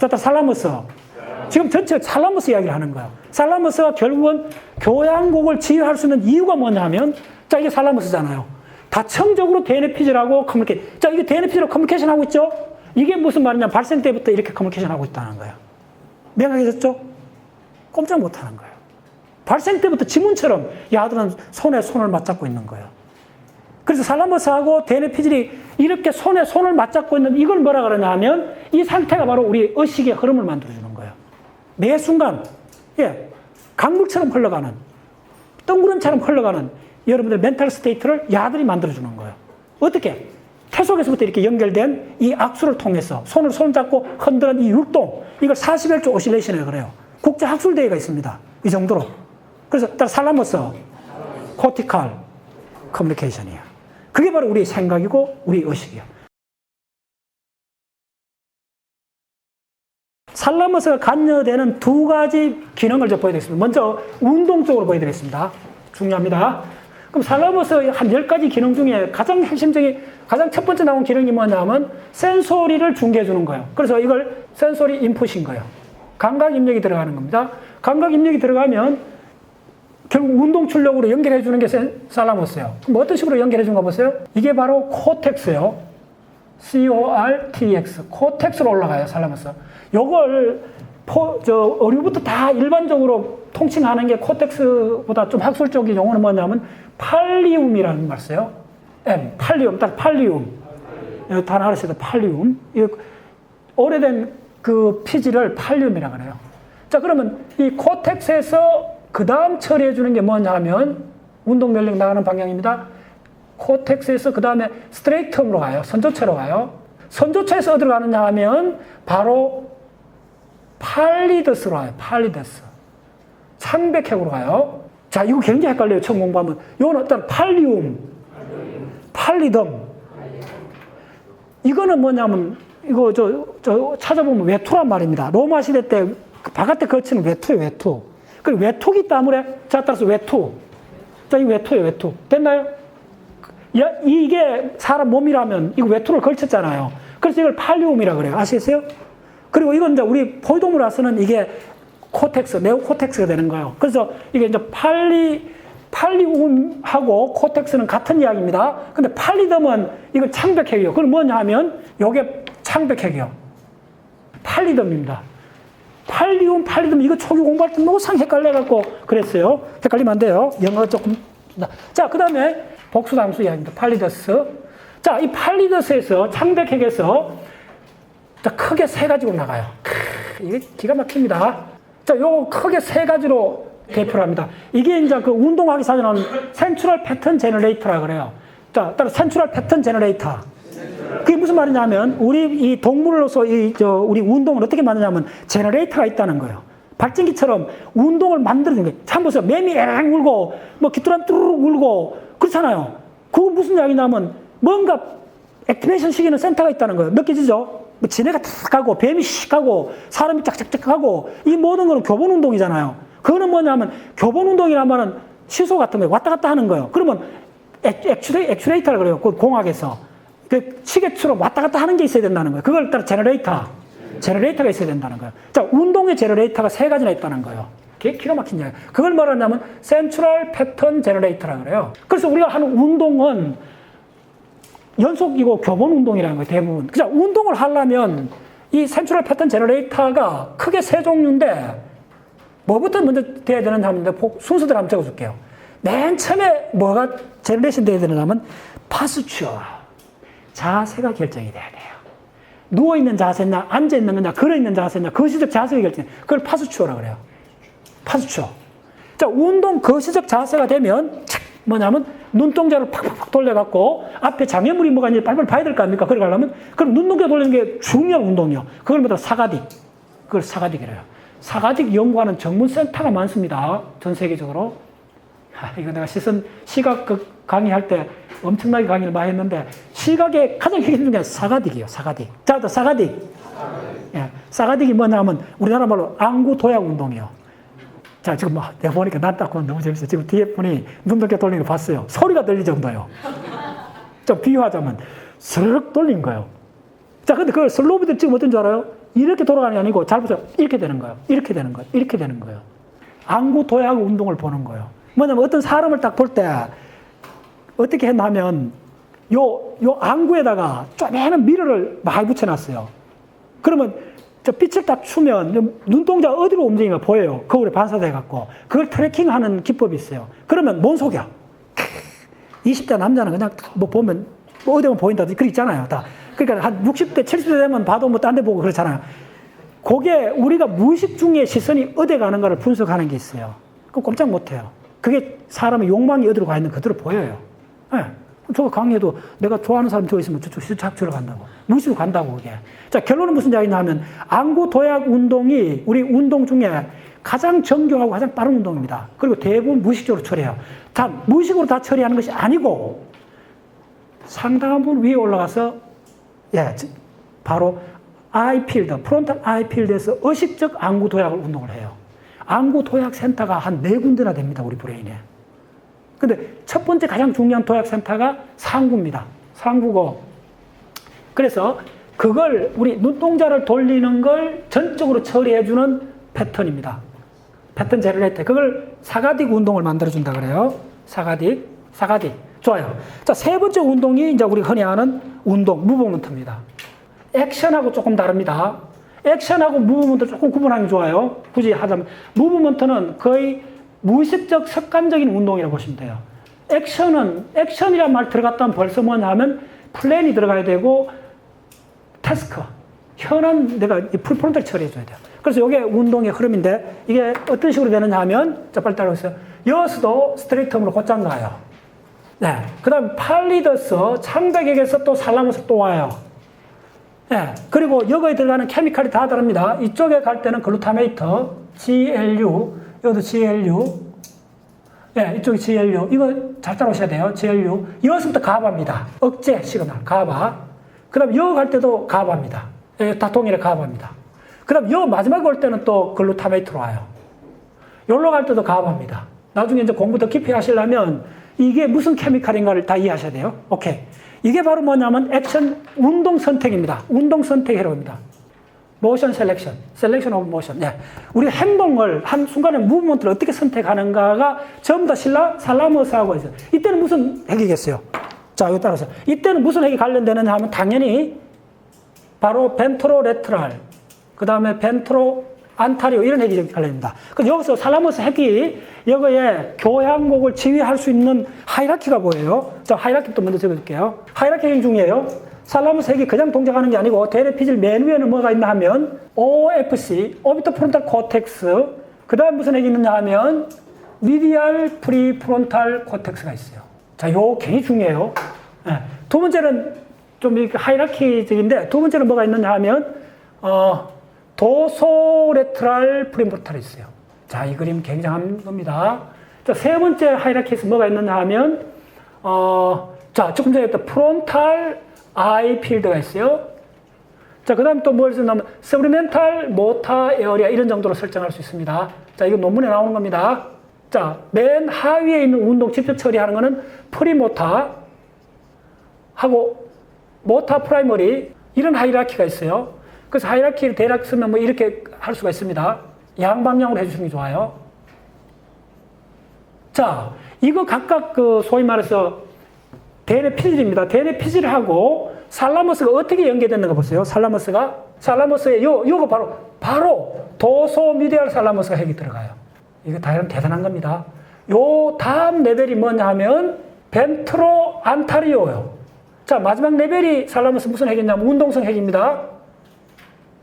자, 살라머스. 지금 전체 살라머스 이야기를 하는 거예요. 살라머스가 결국은 교양국을 지휘할 수 있는 이유가 뭐냐면, 자, 이게 살라머스잖아요. 다층적으로 DNP질하고 커뮤니케이션. 자, 이게 DNP질하고 커뮤니케이션 하고 있죠? 이게 무슨 말이냐. 발생 때부터 이렇게 커뮤니케이션 하고 있다는 거예요. 명확해졌죠? 꼼짝 못 하는 거예요. 발생 때부터 지문처럼 야들은 손에 손을 맞잡고 있는 거예요. 그래서 살라머스하고 DNP질이 이렇게 손에 손을 맞잡고 있는 이걸 뭐라 그러냐 하면 이 상태가 바로 우리 의식의 흐름을 만들어주는 거예요. 매 순간, 예, 강물처럼 흘러가는, 덩구름처럼 흘러가는 여러분들 멘탈 스테이트를 야들이 만들어주는 거예요. 어떻게? 태속에서부터 이렇게 연결된 이 악수를 통해서 손을 손잡고 흔드는 이 율동, 이걸 41조 오실레이션이라고 그래요. 국제학술대회가 있습니다. 이 정도로. 그래서 따라 살라머스, 코티칼, 커뮤니케이션이에요. 그게 바로 우리 생각이고 우리 의식이에요. 살라머스가 관여되는 두 가지 기능을 좀 보여드리겠습니다. 먼저 운동 쪽으로 보여드리겠습니다. 중요합니다. 그럼 살라머스 한 10가지 기능 중에 가장 핵심적인, 가장 첫 번째 나온 기능이 뭐냐면 센소리를 중계해 주는 거예요. 그래서 이걸 센소리 인풋인 거예요. 감각 입력이 들어가는 겁니다. 감각 입력이 들어가면 결국 운동 출력으로 연결해 주는 게 센- 살라머스예요. 그럼 어떤 식으로 연결해 거 보세요. 이게 바로 코텍스예요. C-O-R-T-X. 코텍스로 올라가요, 살라머스. 요걸 포, 저, 의류부터 다 일반적으로 통칭하는 게 코텍스보다 좀 학술적인 용어는 뭐냐면 팔리움이라는 말 써요. M, 팔리움, 딱 팔리움. 다 나와 있어요, 팔리움. 이 오래된 그 피지를 팔리움이라고 그래요. 자, 그러면 이 코텍스에서 그 다음 처리해 주는 게 뭐냐면 운동 면역 나가는 방향입니다. 코텍스에서 그 다음에 스트레이텀으로 가요. 선조체로 가요. 선조체에서 어디로 가느냐 하면 바로 팔리더스로 가요. 팔리더스. 창백핵으로 가요. 자, 이거 굉장히 헷갈려요. 처음 공부하면. 이건 어떤 팔리움, 팔리덤. 이거는 뭐냐면, 이거 저, 저 찾아보면 외투란 말입니다. 로마 시대 때그 바깥에 거치는 외투예요, 외투. 그리고 외투기 때문에, 자, 따라서 외투. 자, 이 외투예요, 외투. 됐나요? 야, 이게 사람 몸이라면 이거 외투를 걸쳤잖아요. 그래서 이걸 팔리움이라 그래요. 아시겠어요? 그리고 이건 이제 우리 포유동물로서는 이게 코텍스, 네오코텍스가 되는 거예요. 그래서 이게 이제 팔리, 팔리움하고 코텍스는 같은 이야기입니다. 근데 팔리덤은 이건 창백핵이에요. 그건 뭐냐 하면 요게 창백핵이에요. 팔리덤입니다. 팔리움, 팔리덤 이거 초기 공부할 때 노상 헷갈려갖고 그랬어요. 헷갈리면 안 돼요. 영어 조금. 자, 그 다음에 복수함수 이야기입니다. 팔리더스. 자, 이 팔리더스에서 창백핵에서 자, 크게 세 가지로 나가요. 크, 이게 기가 막힙니다. 자, 요 크게 세 가지로 대표를 합니다. 이게 이제 그 운동하기 사전하는 센트럴 패턴 제너레이터라 그래요. 자, 따라 센트럴 패턴 제너레이터. 그게 무슨 말이냐면 우리 이 동물로서 이 저 우리 운동을 어떻게 만드냐면 제너레이터가 있다는 거예요. 발전기처럼 운동을 만드는 거예요. 참 보세요. 매미 에랑 울고 뭐 귀뚜라미 뚜루룩 울고 그렇잖아요. 그거 무슨 이야기냐면 뭔가 액티베이션 시키는 센터가 있다는 거예요. 느껴지죠? 뭐 지네가 탁 가고 뱀이 씩 가고 사람이 짝짝짝 하고 이 모든 거는 교본 운동이잖아요. 그거는 뭐냐면 교본 운동이라면은 시소 같은 거예요. 왔다 갔다 하는 거예요. 그러면 액, 액추레, 액추레이터를 그래요. 그 공학에서. 그 시계처럼 왔다 갔다 하는 게 있어야 된다는 거예요. 그걸 따라 제너레이터. 제너레이터가 있어야 된다는 거예요. 자, 운동의 제너레이터가 세 가지나 있다는 거예요. 그게 기가 막힌 이야기. 그걸 말하냐면 센트럴 패턴 제너레이터라고 그래요. 그래서 우리가 하는 운동은 연속이고 교본 운동이라는 거예요, 대부분. 그죠? 운동을 하려면 이 센트럴 패턴 제너레이터가 크게 세 종류인데 뭐부터 먼저 돼야 되는지 하면 순서대로 한번 적어줄게요. 맨 처음에 뭐가 제너레이션 돼야 되느냐면 파스추어. 자세가 결정이 돼야 돼요. 누워있는 자세냐, 앉아있는 거냐, 걸어있는 자세냐, 거시적 자세가 결정. 그걸 파스추어라고 그래요. 파스추어. 자, 운동 거시적 자세가 되면 착 뭐냐면 눈동자를 팍팍팍 돌려갖고 앞에 장애물이 뭐가 있는지 빨리빨리 봐야 될 거 아닙니까? 그걸 가려면 그럼 눈동자 돌리는 게 중요한 운동이요. 그걸 뭐다 사가딕. 그걸 사가딕이래요. 사가딕 연구하는 전문센터가 많습니다. 전 세계적으로. 아, 이거 내가 시선 시각 그 강의할 때 엄청나게 강의를 많이 했는데 시각의 가장 핵심 중에 사가딕이에요. 사가딕. 자, 또 사가딕. 예, 사가딕이 뭐냐면 우리나라 말로 안구 도약 운동이요. 자, 지금 막 내가 보니까 난딱 보면 너무 재밌어요. 지금 뒤에 분이 눈동자 돌리는 거 봤어요. 소리가 들릴 정도요. 좀 비유하자면 스르륵 돌린 거예요. 자, 근데 그 슬로비들 지금 어떤 줄 알아요? 이렇게 돌아가는 게 아니고 잘 보세요. 이렇게 되는 거예요. 이렇게 되는 거예요. 이렇게 되는 거예요. 안구 도약 운동을 보는 거예요. 뭐냐면 어떤 사람을 딱 볼 때 어떻게 했나 하면 요, 요 안구에다가 쪼매는 미러를 많이 붙여놨어요. 그러면 저 빛을 딱 추면 눈동자가 어디로 움직이는 가 보여요. 거울에 반사돼 갖고. 그걸 트래킹하는 기법이 있어요. 그러면 뭔 속이야? 20대 남자는 그냥 뭐 보면 뭐 어디 보면 보인다. 그거 있잖아요. 다. 그러니까 한 60대, 70대 되면 봐도 뭐 딴 데 보고 그렇잖아요. 그게 우리가 무의식 중에 시선이 어디 가는 가를 분석하는 게 있어요. 그럼 꼼짝 못 해요. 그게 사람의 욕망이 어디로 가 있는 그대로 보여요. 예. 저 강의에도 내가 좋아하는 사람 저 있으면 저쪽 시착 들어간다고. 무시로 간다고, 그게. 자, 결론은 무슨 이야기냐 하면, 안구 도약 운동이 우리 운동 중에 가장 정교하고 가장 빠른 운동입니다. 그리고 대부분 무의식적으로 처리해요. 단, 무의식으로 다 처리하는 것이 아니고, 상당한 부분 위에 올라가서, 예, 즉, 바로 아이 필드, 프론탈 아이 필드에서 의식적 안구 도약을 운동을 해요. 안구 도약 센터가 한 네 군데나 됩니다, 우리 브레인에. 근데 첫 번째 가장 중요한 도약 센터가 상구입니다. 상구고. 그래서 그걸 우리 눈동자를 돌리는 걸 전적으로 처리해주는 패턴입니다. 패턴 제너레이터. 그걸 사가딕 운동을 만들어준다 그래요. 사가딕. 사가딕. 좋아요. 자, 세 번째 운동이 이제 우리 흔히 아는 운동, 무브먼트입니다. 액션하고 조금 다릅니다. 액션하고 무브먼트 조금 구분하기 좋아요. 굳이 하자면. 무브먼트는 거의 무의식적 습관적인 운동이라고 보시면 돼요. 액션은, 액션이란 말 들어갔다 면 벌써 뭐냐 하면 플랜이 들어가야 되고 태스크, 현안 내가 이 풀프론트를 처리해줘야 돼요. 그래서 이게 운동의 흐름인데 이게 어떤 식으로 되느냐 하면 자, 빨리 따라오세요. 여수도 스트레이트으로 곧장 가요. 네. 그 다음 팔리더스, 창백에게서 또 살라모스 또 와요. 네. 그리고 여기에 들어가는 케미칼이 다 다릅니다. 이쪽에 갈 때는 글루타메이터, GLU, 여기도 GLU. 네, 이쪽이 GLU. 이거 잘 따라오셔야 돼요. GLU. 여기서부터 가바입니다. 억제 시그널, 가바. 그 다음 여 갈 때도 가바입니다. 예, 다 동일해 가바입니다. 그 다음 여 마지막에 올 때는 또 글루타메이트로 와요. 여기로 갈 때도 가바입니다. 나중에 이제 공부 더 깊이 하시려면 이게 무슨 케미칼인가를 다 이해하셔야 돼요. 오케이. 이게 바로 뭐냐면 액션 운동 선택입니다. 운동 선택 회로입니다. 모션 셀렉션, 셀렉션 오브 모션. 예. 우리 행동을 한 순간에 무브먼트를 어떻게 선택하는가가 전부 다 신라 살라머스하고 있어요. 이때는 무슨 핵이겠어요? 자, 이거 따라서 이때는 무슨 핵이 관련되느냐 하면 당연히 바로 벤트로 레트랄, 그 다음에 벤트로 안타리오 이런 핵이 관련됩니다. 그래서 여기서 살라머스 핵이 여기에 교향곡을 지휘할 수 있는 하이라키가 뭐예요? 자, 하이라키 또 먼저 적어줄게요. 하이라키 핵 중이에요. 살라머스 핵이 그냥 동작하는 게 아니고 대뇌피질 맨 위에는 뭐가 있나 하면 OFC, 오비터 프론탈 코텍스, 그 다음 무슨 핵이 있느냐 하면 미디알 프리 프론탈 코텍스가 있어요. 자, 요 굉장히 중요해요. 예. 두 번째는 좀 이렇게 하이라키적인데 두 번째는 뭐가 있느냐 하면 어, 도소레트랄 프리프론탈이 있어요. 자, 이 그림 굉장한 겁니다. 자, 세 번째 하이라키에서 뭐가 있느냐 하면 어, 자, 조금 전에 했던 프론탈 아이 필드가 있어요. 자, 그 다음에 또뭘 쓰냐면, 모타 에어리아 이런 정도로 설정할 수 있습니다. 자, 이거 논문에 나오는 겁니다. 자, 맨 하위에 있는 운동 직접 처리하는 거는 프리모타 하고 모타 프라이머리 이런 하이라키가 있어요. 그래서 하이라키를 대략 쓰면 뭐 이렇게 할 수가 있습니다. 양방향으로 해주시는 게 좋아요. 자, 이거 각각 그 소위 말해서 대뇌 피질입니다. 대뇌 피질하고 살라머스가 어떻게 연계됐는가 보세요. 살라머스가 살라머스에 요 요거 바로 바로 도소미디알 살라머스가 핵이 들어가요. 이거 다이런 대단한 겁니다. 요 다음 레벨이 뭐냐 하면 벤트로 안타리오요. 자, 마지막 레벨이 살라머스 무슨 핵이냐면 운동성 핵입니다.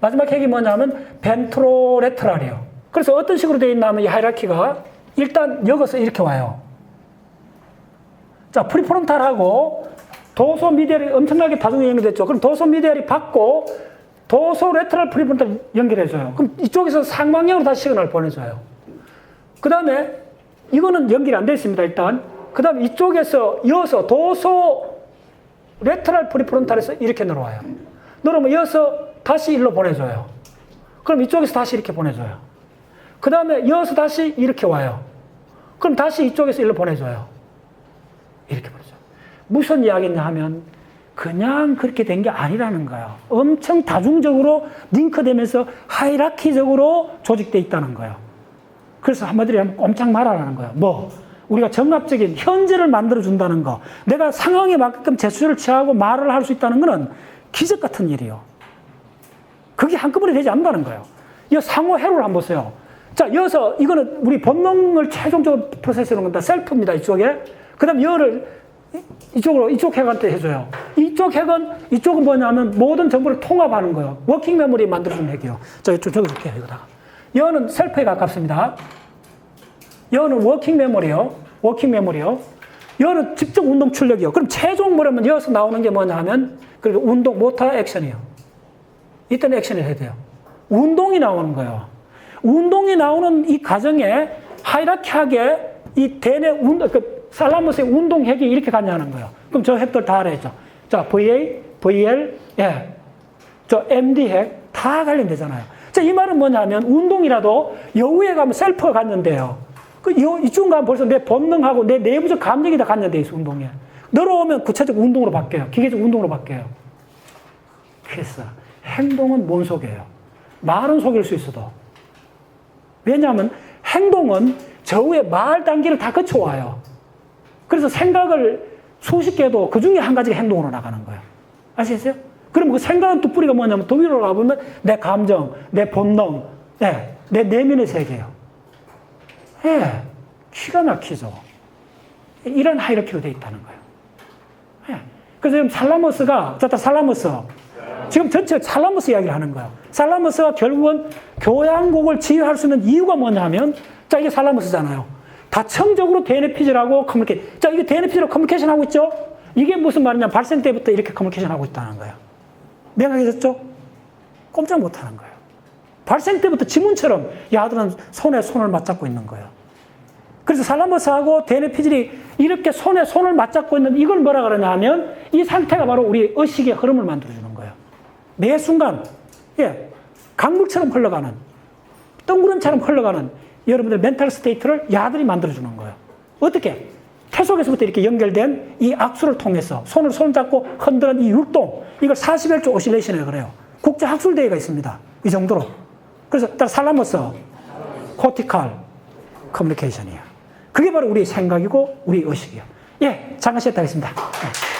마지막 핵이 뭐냐면 벤트로 레트랄이에요. 그래서 어떤 식으로 되어 있나 하면 이 하이라키가 일단 여기서 이렇게 와요. 자, 프리프론탈하고 도소 미디얼이 엄청나게 다중에 연결됐죠. 그럼 도소 미디얼이 받고 도소 레트럴 프리프론탈 연결해줘요. 그럼 이쪽에서 상방향으로 다시 시그널을 보내줘요. 그 다음에 이거는 연결이 안돼 있습니다, 일단. 그 다음에 이쪽에서 이어서 도소 레트럴 프리프론탈에서 이렇게 늘어와요. 늘어오면 이어서 다시 일로 보내줘요. 그럼 이쪽에서 다시 이렇게 보내줘요. 그 다음에 이어서 다시 이렇게 와요. 그럼 다시 이쪽에서 일로 보내줘요. 이렇게 보내죠. 무슨 이야기냐 하면 그냥 그렇게 된 게 아니라는 거예요. 엄청 다중적으로 링크되면서 하이라키적으로 조직돼 있다는 거예요. 그래서 한마디로 하면 꼼짝 말아라는 거예요. 뭐? 우리가 정합적인 현재를 만들어 준다는 거. 내가 상황에 맞게끔 제스처를 취하고 말을 할 수 있다는 거는 기적 같은 일이에요. 그게 한꺼번에 되지 않는다는 거예요. 이 상호 회로를 한번 보세요. 자, 여기서 이거는 우리 본능을 최종적으로 프로세스하는 건다. 셀프입니다. 이쪽에. 그 다음 열을 이- 이쪽으로, 이쪽 핵한테 해줘요. 이쪽 핵은, 이쪽은 뭐냐면 모든 정보를 통합하는 거예요. 워킹 메모리 만들어주는 핵이에요. 자, 이쪽 적어줄게요. 여기다가. 여는 셀프에 가깝습니다. 여는 워킹 메모리요. 워킹 메모리요. 여는 직접 운동 출력이요. 그럼 최종 뭐라면 여기서 나오는 게 뭐냐 하면 그 운동 모터 액션이요. 이때는 액션을 해야 돼요. 운동이 나오는 거예요. 운동이 나오는 이 과정에 하이라키하게 이 대뇌 운동, 그 살라무스의 운동 핵이 이렇게 가냐는 거예요. 그럼 저 핵들 다 알아야죠. 자, VA, VL, 예. 저 MD 핵 다 관련되잖아요. 자, 이 말은 뭐냐면 운동이라도 여우에 가면 셀프가 갔는데요. 그 요, 이쪽 가면 벌써 내 본능하고 내 내부적 감정이 다 관련돼 있어, 운동에. 늘어오면 구체적 운동으로 바뀌어요. 기계적 운동으로 바뀌어요. 그래서 행동은 뭔 속이에요? 말은 속일 수 있어도. 왜냐하면 행동은 저우의 말 단계를 다 거쳐와요. 그래서 생각을 개도 그 중에 한 가지가 행동으로 나가는 거예요. 아시겠어요? 그럼 그 생각은 또 뿌리가 뭐냐면 더 위로 가보면 내 감정, 내 본능, 예, 내 내면의 세계예요. 예, 기가 막히죠. 이런 하이라키로 되어 있다는 거예요. 예. 그래서 지금 살라모스가, 저다 살라모스. 지금 전체 살라모스 이야기를 하는 거예요. 살라모스가 결국은 교양국을 지휘할 수 있는 이유가 뭐냐 하면, 자, 이게 살라모스잖아요. 다층적으로 DNP질하고 커뮤니케이션. 자, 이게 DNP질하고 커뮤니케이션 하고 있죠? 이게 무슨 말이냐. 발생 때부터 이렇게 커뮤니케이션 하고 있다는 거예요. 명확해졌죠? 꼼짝 못 하는 거예요. 발생 때부터 지문처럼 야들은 손에 손을 맞잡고 있는 거예요. 그래서 살라모스하고 데네피질이 이렇게 손에 손을 맞잡고 있는 이걸 뭐라 그러냐 하면 이 상태가 바로 우리 의식의 흐름을 만들어주는 거예요. 매 순간, 예, 강물처럼 흘러가는, 덩구름처럼 흘러가는 여러분들 멘탈 스테이트를 야들이 만들어주는 거예요. 어떻게? 태 속에서부터 이렇게 연결된 이 악수를 통해서 손을 손잡고 흔드는 이 율동, 이걸 41조 오실레이션이라고 그래요. 국제학술대회가 있습니다. 이 정도로. 그래서 딱 살라모스, 코티칼, 커뮤니케이션이에요. 그게 바로 우리 생각이고 우리 의식이에요. 예, 잠깐 쉬었다 하겠습니다. 예.